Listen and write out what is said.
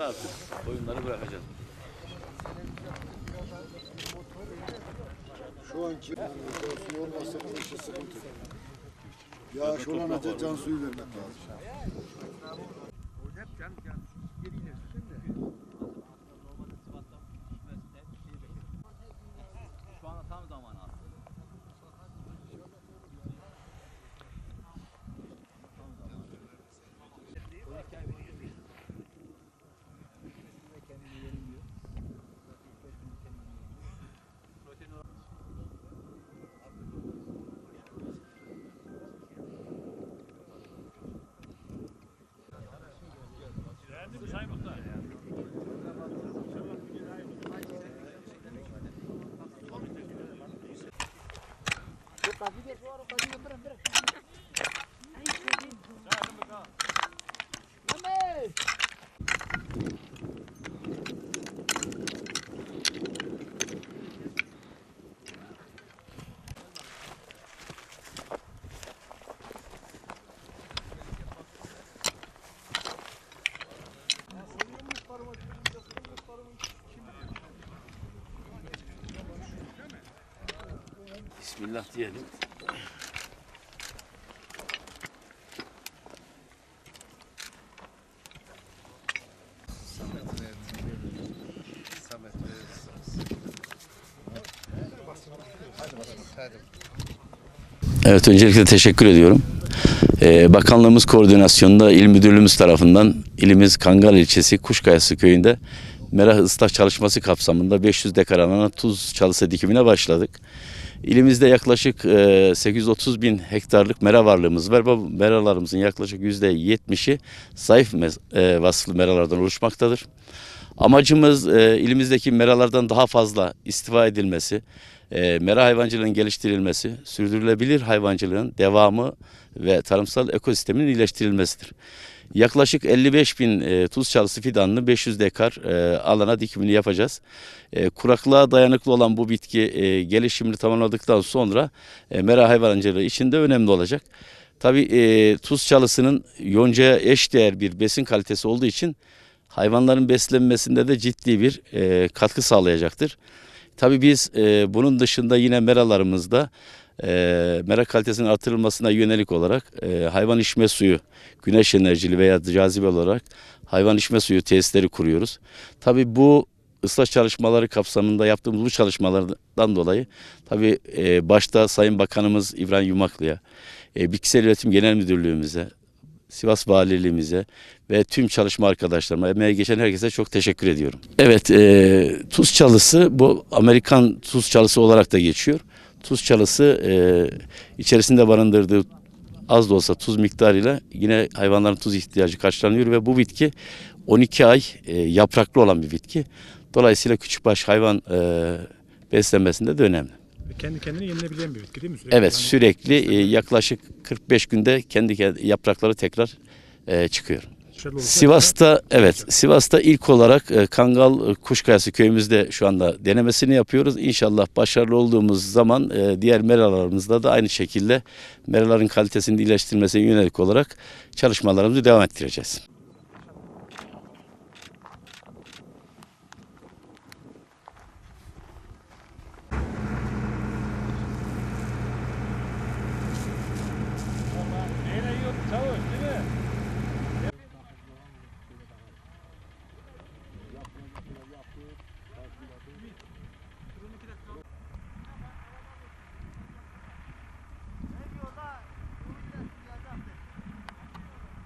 Artık oyunları bırakacağız. Şu anki suyu olmazsa bu işe sıkıntı. Yağış olana can suyu vermek lazım. Bismillah diyelim. Evet öncelikle teşekkür ediyorum. Ee, bakanlığımız koordinasyonunda il müdürlüğümüz tarafından ilimiz Kangal ilçesi Kuşkayası köyünde merah ıslah çalışması kapsamında 500 dekar alana tuz çalısı dikimine başladık. İlimizde yaklaşık e, 830 bin hektarlık mera varlığımız var. Bu meralarımızın yaklaşık %70'i zayıf e, vasıflı meralardan oluşmaktadır. Amacımız e, ilimizdeki meralardan daha fazla istifa edilmesi, e, mera hayvancılığının geliştirilmesi, sürdürülebilir hayvancılığın devamı ve tarımsal ekosistemin iyileştirilmesidir. Yaklaşık 55 bin e, tuz çalısı fidanını 500 dekar e, alana dikimini yapacağız. E, kuraklığa dayanıklı olan bu bitki e, gelişimini tamamladıktan sonra e, mera hayvancılığı için de önemli olacak. Tabii e, tuz çalısının yoncaya eşdeğer bir besin kalitesi olduğu için hayvanların beslenmesinde de ciddi bir e, katkı sağlayacaktır. Tabii biz e, bunun dışında yine meralarımızda e, mera kalitesinin artırılmasına yönelik olarak e, hayvan içme suyu, güneş enerjili veya cazibe olarak hayvan içme suyu tesisleri kuruyoruz. Tabii bu ıslah çalışmaları kapsamında yaptığımız bu çalışmalardan dolayı tabii e, başta Sayın Bakanımız İbrahim Yumaklı'ya, e, Bitkisel Üretim Genel Müdürlüğümüze, Sivas Valiliğimize ve tüm çalışma arkadaşlarıma, emeğe geçen herkese çok teşekkür ediyorum. Evet, e, tuz çalısı bu Amerikan tuz çalısı olarak da geçiyor. Tuz çalısı e, içerisinde barındırdığı az da olsa tuz miktarıyla yine hayvanların tuz ihtiyacı karşılanıyor ve bu bitki 12 ay e, yapraklı olan bir bitki. Dolayısıyla küçükbaş hayvan e, beslenmesinde de önemli. Kendi kendine yenilebilen bir bitki değil mi? Sürekli Evet hani sürekli e, yaklaşık 45 günde kendi kend- yaprakları tekrar e, çıkıyor. Başarılı Sivas'ta evet Sivas'ta ilk olarak e, Kangal e, Kuşkayası köyümüzde şu anda denemesini yapıyoruz. İnşallah başarılı olduğumuz zaman e, diğer meralarımızda da aynı şekilde meraların kalitesini iyileştirmesine yönelik olarak çalışmalarımızı devam ettireceğiz.